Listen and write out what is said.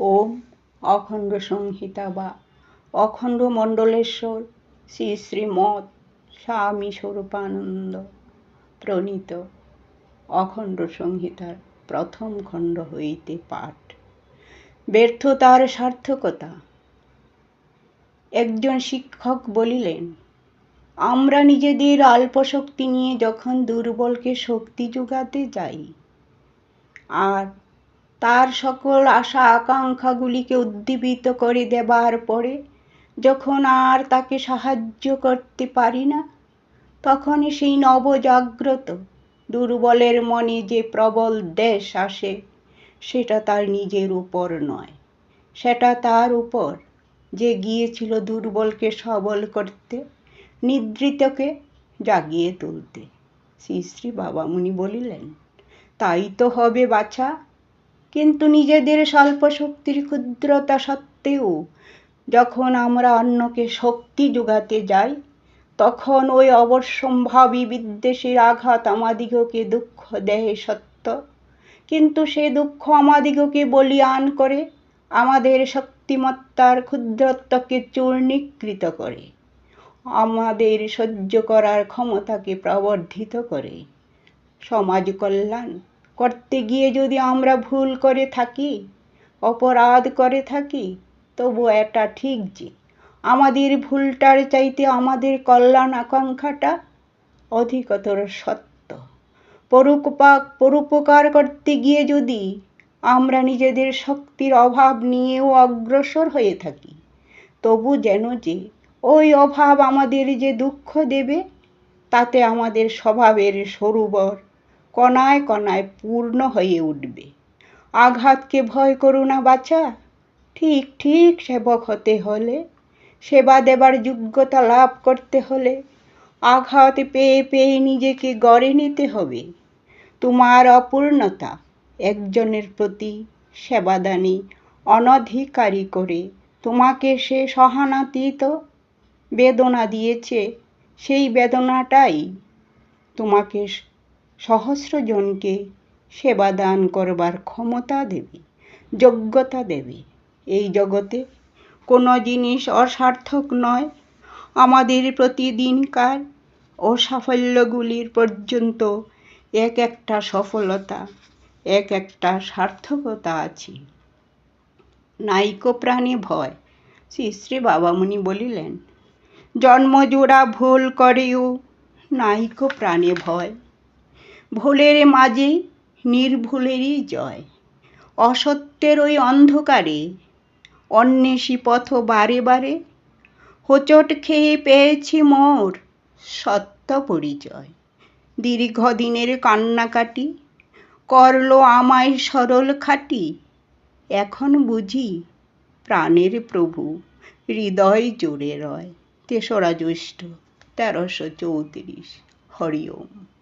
ওম অখণ্ড সংহিতা বা অখণ্ড মণ্ডলেশ্বর শ্রী শ্রীমৎ স্বামী স্বরূপানন্দ প্রণীত অখণ্ড সংহিতার প্রথম খণ্ড হইতে পাঠ। ব্যর্থতার সার্থকতা। একজন শিক্ষক বলিলেন, আমরা নিজেদের অল্প শক্তি নিয়ে যখন দুর্বলকে শক্তি যোগাতে যাই, আর তার সকল আশা আকাঙ্ক্ষাগুলিকে উদ্দীপিত করে দেবার পরে যখন আর তাকে সাহায্য করতে পারি না তখন সেই নবজাগ্রত দুর্বলের মনে যে প্রবল দেশ আসে, সেটা তার নিজের উপর নয়। সেটা তার উপর যে গিয়েছিল দুর্বলকে সবল করতে, নিদ্রিতকে জাগিয়ে তুলতে। শ্রী শ্রী বাবামুনি বলিলেন, তাই তো হবে বাছা কিন্তু নিজেদের স্বল্প শক্তির ক্ষুদ্রতা সত্ত্বেও যখন আমরা অন্যকে শক্তি যোগাতে যাই, তখন ওই অবশ্যম্ভাবী বিদ্বেষের আঘাত আমাদিগকে দুঃখ দেয় সত্য। কিন্তু সে দুঃখ আমাদিগকে বলিয়ান করে, আমাদের শক্তিমত্তার ক্ষুদ্রত্বকে চূর্ণীকৃত করে, আমাদের সহ্য করার ক্ষমতাকে প্রবর্ধিত করে। সমাজ কল্যাণ করতে গিয়ে যদি আমরা ভুল করে থাকি, অপরাধ করে থাকি, তবু এটা ঠিক যে আমাদের ভুলটার চাইতে আমাদের কল্যাণ আকাঙ্ক্ষাটা অধিকতর সত্য। পরোপকার পরোপকার করতে গিয়ে যদি আমরা নিজেদের শক্তির অভাব নিয়েও অগ্রসর হয়ে থাকি, তবু যেন যে ওই অভাব আমাদের যে দুঃখ দেবে, তাতে আমাদের স্বভাবের সরোবর কণায় কণায় পূর্ণ হয়ে উঠবে। আঘাতকে ভয় করো না বাছা। ঠিক ঠিক সেবক হতে হলে, সেবা দেবার যোগ্যতা লাভ করতে হলে আঘাত পেয়ে পেয়ে নিজেকে গড়ে নিতে হবে। তোমার অপূর্ণতা একজনের প্রতি সেবাদানী অনধিকারী করে তোমাকে সে সহানাতীত বেদনা দিয়েছে। সেই বেদনাটাই তোমাকে সহস্র জনকে সেবা দান করবার ক্ষমতা দেবে, যোগ্যতা দেবে। এই জগতে কোনো জিনিস অসার্থক নয়। আমাদের প্রতিদিনকার অসাফল্যগুলির পর্যন্ত এক একটা সফলতা, এক একটা সার্থকতা আছে। নাইকো প্রাণে ভয়, শ্রী শ্রী বাবামণি বলিলেন, জন্মজোড়া ভুল করেও নাইকো প্রাণে ভয় ভুলের মাঝে নির্ভুলেরই জয়। অসত্যের ওই অন্ধকারে অন্বেষী পথ বারে বারে, হোঁচট খেয়ে পেয়েছি মোর সত্য পরিচয়। দীর্ঘদিনের কান্নাকাটি, করল আমায় সরল খাটি, এখন বুঝি প্রাণের প্রভু হৃদয় জোরে রয়। তেসরা জ্যৈষ্ঠ তেরোশো চৌত্রিশ, হরি ওম।